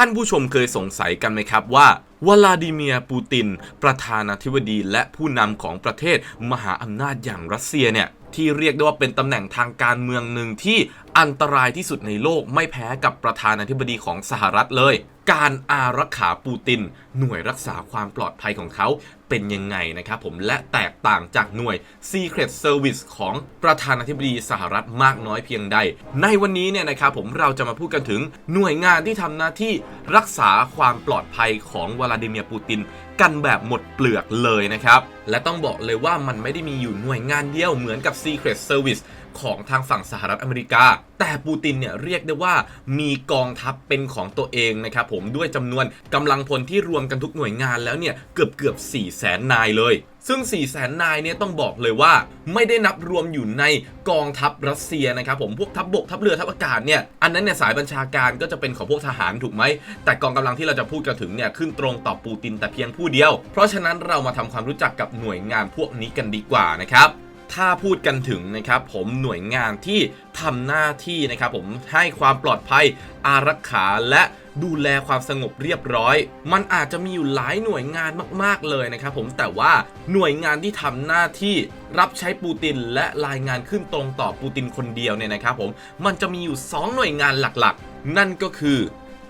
ท่านผู้ชมเคยสงสัยกันไหมครับว่าวลาดิเมียร์ปูติน ประธานาธิบดีและผู้นำของประเทศมหาอำนาจอย่างรัสเซียเนี่ยที่เรียกได้ว่าเป็นตำแหน่งทางการเมืองหนึ่งที่อันตรายที่สุดในโลกไม่แพ้กับประธานาธิบดีของสหรัฐเลย การอารักขาปูติน หน่วยรักษาความปลอดภัยของเขาเป็นยังไงนะครับผมและแตกต่างจากหน่วย Secret Service ของประธานาธิบดีสหรัฐมากน้อยเพียงใด ในวันนี้เนี่ยนะครับผมเราจะมาพูดกันถึงหน่วยงานที่ทำหน้าที่รักษาความปลอดภัยของวลาดิเมียร์ปูติน กันแบบหมดเปลือกเลยนะครับ และต้องบอกเลยว่ามันไม่ได้มีอยู่หน่วยงานเดียวเหมือนกับ Secret Service ของทางฝั่งสหรัฐอเมริกา แต่ปูตินเนี่ยเรียกได้ว่ามีกองทัพเป็นของตัวเองนะครับผมด้วยจำนวนกำลังพลที่รวมกันทุกหน่วยงานแล้วเนี่ยเกือบเกือบ4 0 0แสนนายเลย ซึ่ง4 0 0แสนนายเนี่ยต้องบอกเลยว่า ไม่ได้นับรวมอยู่ในกองทัพรัสเซียนะครับผมพวกทัพบบกทัพเรือทัพอากาศเนี่ยอันนั้นเนี่ยสายบัญชาการก็จะเป็นของพวกทหารถูกไหมแต่กองกำลังที่เราจะพูดกันถึงเนี่ยขึ้นตรงต่อปูตินแต่เพียงผู้เดียว เพราะฉะนั้นเรามาทำความรู้จักกับหน่วยงานพวกนี้กันดีกว่านะครับ ถ้าพูดกันถึงนะครับผมหน่วยงานที่ทำหน้าที่นะครับผมให้ความปลอดภัยอารักขาและดูแลความสงบเรียบร้อย มันอาจจะมีอยู่หลายหน่วยงานมาก ๆ เลยนะครับผมแต่ว่าหน่วยงานที่ทำหน้าที่รับใช้ปูตินและรายงานขึ้นตรงต่อปูตินคนเดียวเนี่ยนะครับผมมันจะมีอยู่ 2 หน่วยงานหลักๆ นั่นก็คือ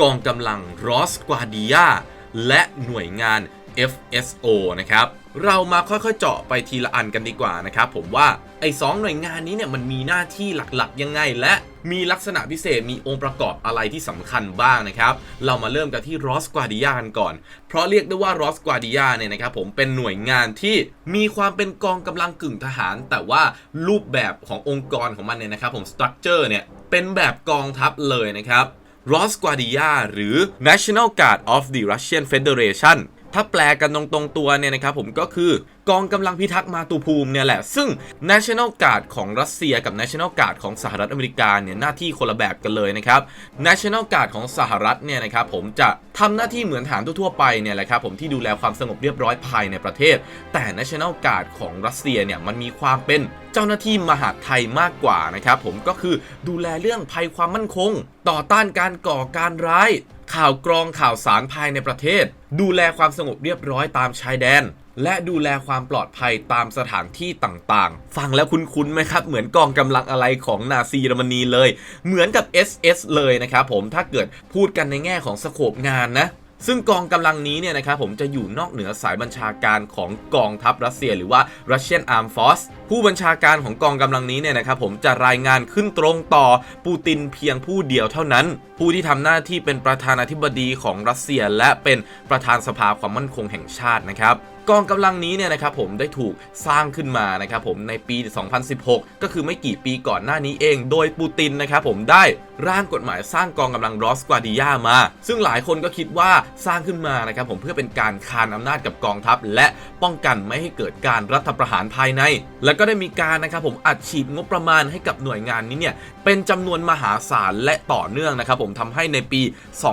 กองกำลังรอสกวาดิยาและหน่วยงาน FSO นะครับ เรามาค่อยๆ เจาะไปทีละอันกันดีกว่านะครับผมว่าไอ้สองหน่วยงานนี้เนี่ยมันมีหน้าที่หลักๆ ยังไง และมีลักษณะพิเศษมีองค์ประกอบอะไรที่สำคัญบ้างนะครับ เรามาเริ่มกันที่รอสกวาดิยากันก่อน เพราะเรียกได้ว่ารอสกวาดิยาเนี่ยนะครับผมเป็นหน่วยงานที่มีความเป็นกองกำลังกึ่งทหาร แต่ว่ารูปแบบขององค์กรของมันเนี่ยนะครับผมสตรัคเจอร์เนี่ยเป็นแบบกองทัพเลยนะครับ r o s g u a r d i a หรือ National Guard of the Russian Federation ถ้าแปลกันตรงๆตัวเนี่ยนะครับผมก็คือกองกำลังพิทักษ์มาตุภูมิเนี่ยแหละ ซึ่ง National Guard ของรัสเซียกับ National Guard ของสหรัฐอเมริกาเนี่ยหน้าที่คนละแบบกันเลยนะครับ National Guard ของสหรัฐเนี่ยนะครับผมจะทำหน้าที่เหมือนฐานทั่วๆไปเนี่ยแหละครับผมที่ดูแลความสงบเรียบร้อยภายในประเทศ แต่ National Guard ของรัสเซียเนี่ยมันมีความเป็นเจ้าหน้าที่มหาดไทยมากกว่านะครับผมก็คือดูแลเรื่องภัยความมั่นคง ต่อต้านการก่อการร้าย ข่าวกรองข่าวสารภายในประเทศ ดูแลความสงบเรียบร้อยตามชายแดน และดูแลความปลอดภัยตามสถานที่ต่างๆ ฟังแล้วคุ้นๆไหมครับ เหมือนกองกำลังอะไรของนาซีเยอรมนีเลย เหมือนกับ SS เลยนะครับผมถ้าเกิดพูดกันในแง่ของสโคปงานนะ ซึ่งกองกำลังนี้เนี่ยนะครับผมจะอยู่นอกเหนือสายบัญชาการของกองทัพรัสเซียหรือว่า Russian Armed Force ผู้บัญชาการของกองกำลังนี้เนี่ยนะครับผมจะรายงานขึ้นตรงต่อปูตินเพียงผู้เดียวเท่านั้น ผู้ที่ทำหน้าที่เป็นประธานาธิบดีของรัสเซีย และเป็นประธานสภาความมั่นคงแห่งชาตินะครับ กองกำลังนี้เนี่ยนะครับผมได้ถูกสร้างขึ้นมานะครับผมในปี 2016 ก็คือไม่กี่ปีก่อนหน้านี้เอง โดยปูตินนะครับผมได้ร่างกฎหมายสร้างกองกำลังรอสกวาดิยามา ซึ่งหลายคนก็คิดว่าสร้างขึ้นมานะครับผมเพื่อเป็นการคานอำนาจกับกองทัพ และป้องกันไม่ให้เกิดการรัฐประหารภายใน แล้วก็ได้มีการนะครับผมอัดฉีดงบประมาณให้กับหน่วยงานนี้เนี่ยเป็นจำนวนมหาศาลและต่อเนื่องนะครับผมทำให้ในปี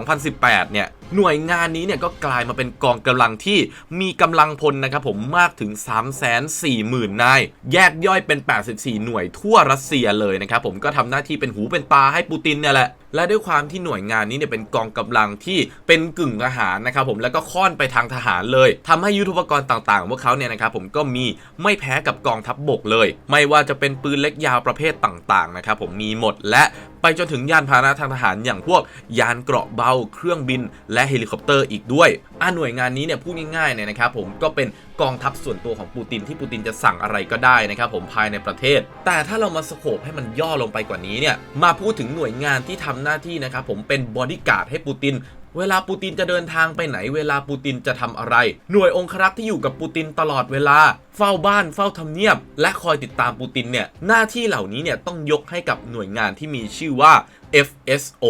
2018 เนี่ย หน่วยงานนี้เนี่ยก็กลายมาเป็นกองกำลังที่มีกำลังพลนะครับผมมากถึง 340,000 นาย แยกย่อยเป็น 84 หน่วยทั่วรัสเซียเลยนะครับผมก็ทำหน้าที่เป็นหูเป็นตาให้ปูตินเนี่ยแหละ และด้วยความที่หน่วยงานนี้เนี่ยเป็นกองกำลังที่เป็นกึ่งทหารนะครับผมแล้วก็ค่อนไปทางทหารเลยทำให้ยุทธปกรณ์ต่างๆของพวกเขาเนี่ยนะครับผมก็มีไม่แพ้กับกองทัพบบกเลย ไม่ว่าจะเป็นปืนเล็กยาวประเภทต่างๆนะครับผมมีหมดและไปจนถึงยานพาหนะทางทหารอย่างพวกยานเกราะเบา เครื่องบิน และเฮลิคอปเตอร์อีกด้วยอ่าหน่วยงานนี้เนี่ยพูดง่ายๆเนี่ยนะครับผมก็เป็นกองทัพส่วนตัวของปูตินที่ปูตินจะสั่งอะไรก็ได้นะครับผมภายในประเทศ แต่ถ้าเรามาสโคปให้มันย่อลงไปกว่านี้เนี่ยมาพูดถึงหน่วยงานที่ทำหน้าที่นะครับผมเป็นบอดี้การ์ดให้ปูตินเวลาปูตินจะเดินทางไปไหน เวลาปูตินจะทำอะไร หน่วยองครักษ์ที่อยู่กับปูตินตลอดเวลา เฝ้าบ้านเฝ้าทำเนียบ และคอยติดตามปูตินเนี่ยหน้าที่เหล่านี้เนี่ยต้องยกให้กับหน่วยงานที่มีชื่อว่า FSO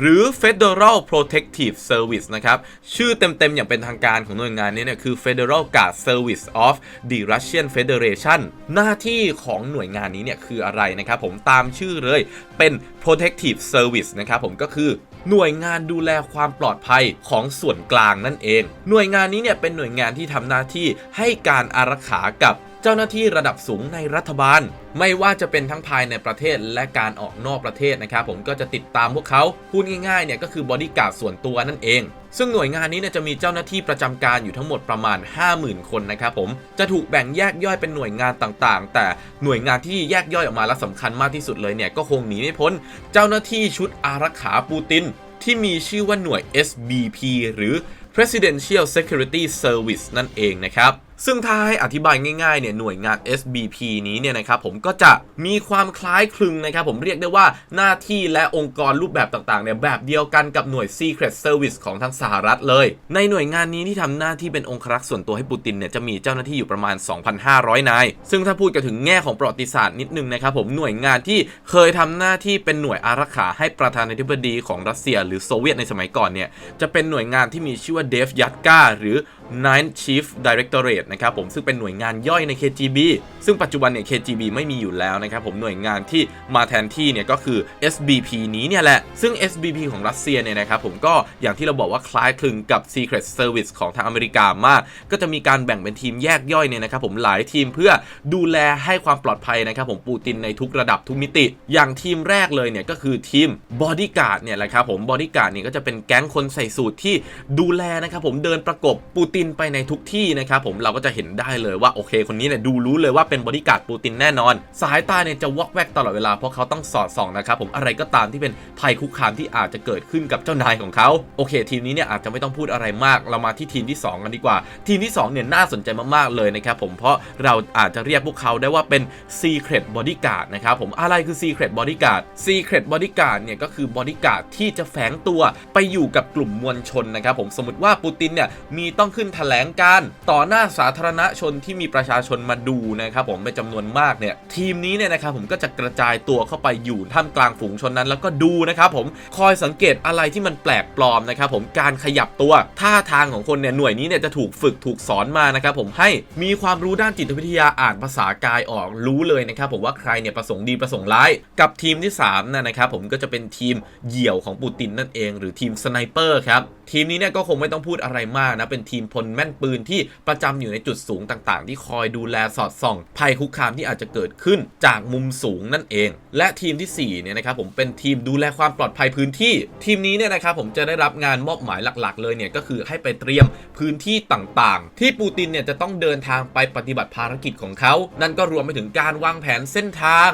หรือ Federal Protective Service นะครับ ชื่อเต็มๆ อย่างเป็นทางการของหน่วยงานนี้เนี่ยคือ Federal Guard Service of the Russian Federation หน้าที่ของหน่วยงานนี้เนี่ยคืออะไรนะครับผมตามชื่อเลยเป็น Protective Service นะครับผมก็คือหน่วยงานดูแลความปลอดภัยของส่วนกลางนั่นเอง หน่วยงานนี้เนี่ยเป็นหน่วยงานที่ทำหน้าที่ให้การอารักขากับ เจ้าหน้าที่ระดับสูงในรัฐบาล ไม่ว่าจะเป็นทั้งภายในประเทศและการออกนอกประเทศนะครับผมก็จะติดตามพวกเขาพูดง่ายๆเนี่ยก็คือบอดี้การ์ดส่วนตัวนั่นเอง ซึ่งหน่วยงานนี้เนี่ยจะมีเจ้าหน้าที่ประจำการอยู่ทั้งหมดประมาณ 50,000 คนนะครับผมจะถูกแบ่งแยกย่อยเป็นหน่วยงานต่างๆ แต่หน่วยงานที่แยกย่อยออกมาและสำคัญมากที่สุดเลยเนี่ยก็คงหนีไม่พ้น เจ้าหน้าที่ชุดอารักขาปูติน ที่มีชื่อว่าหน่วย SBP หรือ Presidential Security Service นั่นเองนะครับ ซึ่งถ้าให้อธิบายง่ายๆเนี่ยหน่วยงาน SBP นี้เนี่ยนะครับผมก็จะมีความคล้ายคลึงนะครับผมเรียกได้ว่าหน้าที่และองค์กรรูปแบบต่างๆเนี่ยแบบเดียวกันกับหน่วย Secret Service ของทางสหรัฐเลย ในหน่วยงานนี้ที่ทำหน้าที่เป็นองครักษ์ส่วนตัวให้ปูตินเนี่ยจะมีเจ้าหน้าที่อยู่ประมาณ 2,500 นาย ซึ่งถ้าพูดกันถึงแง่ของประวัติศาสตร์นิดนึงนะครับผมหน่วยงานที่เคยทำหน้าที่เป็นหน่วยอารักขาให้ประธานาธิบดีของรัสเซีย หรือโซเวียตในสมัยก่อนเนี่ยจะเป็นหน่วยงานที่มีชื่อว่าเดฟยัตกาหรือ Ninth Chief Directorate นะครับผมซึ่งเป็นหน่วยงานย่อยใน KGB ซึ่งปัจจุบันเนี่ย KGB ไม่มีอยู่แล้วนะครับผมหน่วยงานที่มาแทนที่เนี่ยก็คือ SBP นี้เนี่ยแหละ ซึ่ง SBP ของรัสเซียเนี่ยนะครับผมก็อย่างที่เราบอกว่าคล้ายคลึงกับ Secret Service ของทางอเมริกามาก ก็จะมีการแบ่งเป็นทีมแยกย่อยเนี่ยนะครับผมหลายทีมเพื่อดูแลให้ความปลอดภัยนะครับผมปูตินในทุกระดับทุกมิติ อย่างทีมแรกเลยเนี่ยก็คือทีม Bodyguard เนี่ยแหละครับผม Bodyguard เนี่ยก็จะเป็นแก๊งคนใส่สูทที่ดูแลนะครับผมเดินประกบปูตินินไปในทุกที่นะครับผมเราก็จะเห็นได้เลยว่าโอเค คนนี้เนี่ยดูรู้เลยว่าเป็นบริการดปูตินแน่นอน สายตาเนี่ยจะวอกแวกตลอดเวลาเพราะเขาต้องสอดส่องนะครับผมอะไรก็ตามที่เป็นภัยคุกคามที่อาจจะเกิดขึ้นกับเจ้านายของเขาโอเค ทีมนี้เนี่ยอาจจะไม่ต้องพูดอะไรมาก เรามาที่ทีมที่ 2 กันดีกว่า ทีมที่ 2 เนี่ยน่าสนใจมากๆเลยนะครับผมเพราะเราอาจจะเรียกพวกเขาได้ว่าเป็น Secret Bodyguard นะครับผมอะไรคือ Secret Bodyguard Secret Bodyguard เนี่ยก็คือ Bodyguard ที่จะแฝงตัวไปอยู่กับกลุ่มมวลชนนะครับผมสมมติว่าปูตินเนี่ยมีต้องขึ้นแถลงการต่อหน้าสาธารณชนที่มีประชาชนมาดูนะครับผมเป็นจำนวนมากเนี่ยทีมนี้เนี่ยนะครับผมก็จะกระจายตัวเข้าไปอยู่ท่ามกลางฝูงชนนั้น แล้วก็ดูนะครับผมคอยสังเกตอะไรที่มันแปลกปลอมนะครับผมการขยับตัวท่าทางของคนเนี่ยหน่วยนี้เนี่ยจะถูกฝึกถูกสอนมานะครับผมให้มีความรู้ด้านจิตวิทยาอ่านภาษากายออกรู้เลยนะครับผมว่าใครเนี่ยประสงค์ดีประสงค์ร้าย กับทีมที่3นะนะครับผมก็จะเป็นทีมเหยี่ยวของปูตินนั่นเอง หรือทีมสไนเปอร์ครับ ทีมนี้เนี่ยก็คงไม่ต้องพูดอะไรมากนะ เป็นทีมพลแม่นปืนที่ประจำอยู่ในจุดสูงต่างๆ ที่คอยดูแลสอดส่อง ภัยคุกคามที่อาจจะเกิดขึ้นจากมุมสูงนั่นเอง และทีมที่ 4 เนี่ยนะครับผมเป็นทีมดูแลความปลอดภัยพื้นที่ ทีมนี้เนี่ยนะครับผมจะได้รับงานมอบหมายหลักๆ เลยเนี่ยก็คือให้ไปเตรียมพื้นที่ต่างๆ ที่ปูตินเนี่ยจะต้องเดินทางไปปฏิบัติภารกิจของเขา นั่นก็รวมไปถึงการวางแผนเส้นทาง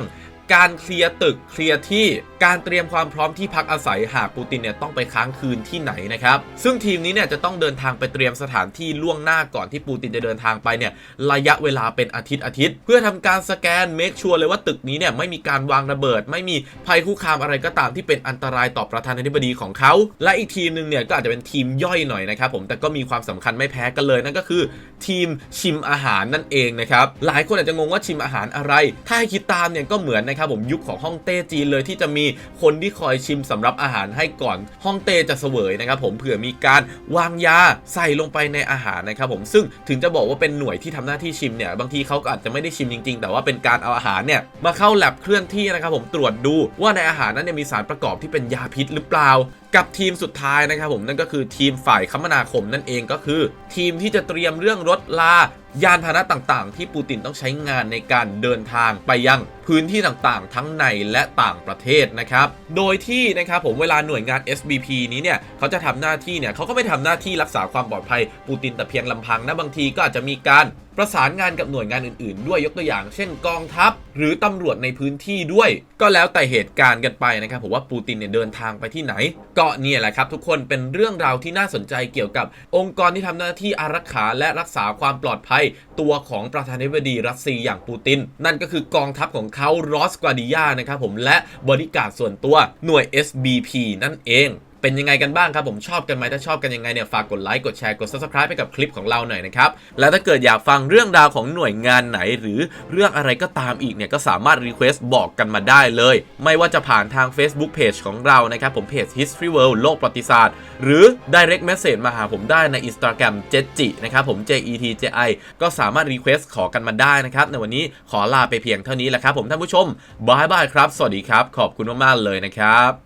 การเคลียร์ตึกเคลียร์ที่การเตรียมความพร้อมที่พักอาศัยหากปูตินเนี่ยต้องไปค้างคืนที่ไหนนะครับซึ่งทีมนี้เนี่ยจะต้องเดินทางไปเตรียมสถานที่ล่วงหน้าก่อนที่ปูตินจะเดินทางไปเนี่ยระยะเวลาเป็นอาทิตย์อาทิตย์ เพื่อทำการสแกนเมคชัวร์เลยว่าตึกนี้เนี่ยไม่มีการวางระเบิด ไม่มีภัยคุกคามอะไรก็ตามที่เป็นอันตรายต่อประธานาธิบดีของเขา และอีกทีมหนึ่งเนี่ยก็อาจจะเป็นทีมย่อยหน่อยนะครับผมแต่ก็มีความสำคัญไม่แพ้กันเลยนั่นก็คือ ทีมชิมอาหารนั่นเองนะครับหลายคนอาจจะงงว่าชิมอาหารอะไร ถ้าให้คิดตามเนี่ยก็เหมือนนะครับผมยุคของฮ่องเต้จีนเลยที่จะมีคนที่คอยชิมสำหรับอาหารให้ก่อนฮ่องเต้จะเสวยนะครับผมเผื่อมีการวางยาใส่ลงไปในอาหารนะครับผมซึ่งถึงจะบอกว่าเป็นหน่วยที่ทำหน้าที่ชิมเนี่ยบางทีเขาก็อาจจะไม่ได้ชิมจริง ๆ แต่ว่าเป็นการเอาอาหารเนี่ยมาเข้าแลบเคลื่อนที่นะครับผมตรวจดูว่าในอาหารนั้นเนี่ยมีสารประกอบที่เป็นยาพิษหรือเปล่ากับทีมสุดท้ายนะครับผมนั่นก็คือทีมฝ่ายคมนาคมนั่นเองก็คือ ทีมที่จะเตรียมเรื่องรถลายานพาหนะต่างๆ ที่ปูตินต้องใช้งานในการเดินทางไปยัง พื้นที่ต่างๆ ทั้งในและต่างประเทศนะครับ โดยที่นะครับผมเวลาหน่วยงาน SBP นี้เนี่ยเขาจะทำหน้าที่เนี่ยเขาก็ไม่ทำหน้าที่รักษาความปลอดภัยปูตินแต่เพียงลำพังนะบางทีก็อาจจะมีการประสานงานกับหน่วยงานอื่นๆ ด้วยยกตัวอย่าง เช่นกองทัพ หรือตำรวจในพื้นที่ด้วย ก็แล้วแต่เหตุการณ์กันไปนะครับผมว่าปูตินเนี่ยเดินทางไปที่ไหน ก็เนี่ยแหละครับทุกคนเป็นเรื่องราวที่น่าสนใจเกี่ยวกับองค์กรที่ทำหน้าที่อารักขาและรักษาความปลอดภัย ตัวของประธานาธิบดีรัสเซียอย่างปูติน นั่นก็คือกองทัพของเขารอสกวาดิยานะครับผมและบริการส่วนตัวหน่วย SBP นั่นเอง เป็นยังไงกันบ้างครับผมชอบกันไหมถ้าชอบกันยังไงเนี่ยฝากกดไลค์กดแชร์กด subscribe ไปกับคลิปของเราหน่อยนะครับแล้วถ้าเกิดอยากฟังเรื่องราวของหน่วยงานไหน หรือเรื่องอะไรก็ตามอีกเนี่ยก็สามารถรีเควสต์บอกกันมาได้เลย ไม่ว่าจะผ่านทาง Facebook Page ของเรานะครับผมเพจ History World โลกประวัติศาสตร์ หรือ Direct Message มาหาผมได้ใน Instagram j e t j i นะครับผม J E T J I ก็สามารถรีเควสต์ขอกันมาได้นะครับในวันนี้ขอลาไปเพียงเท่านี้แหละครับผมท่านผู้ชมบายบายครับ สวัสดีครับ ขอบคุณมากๆเลยนะครับ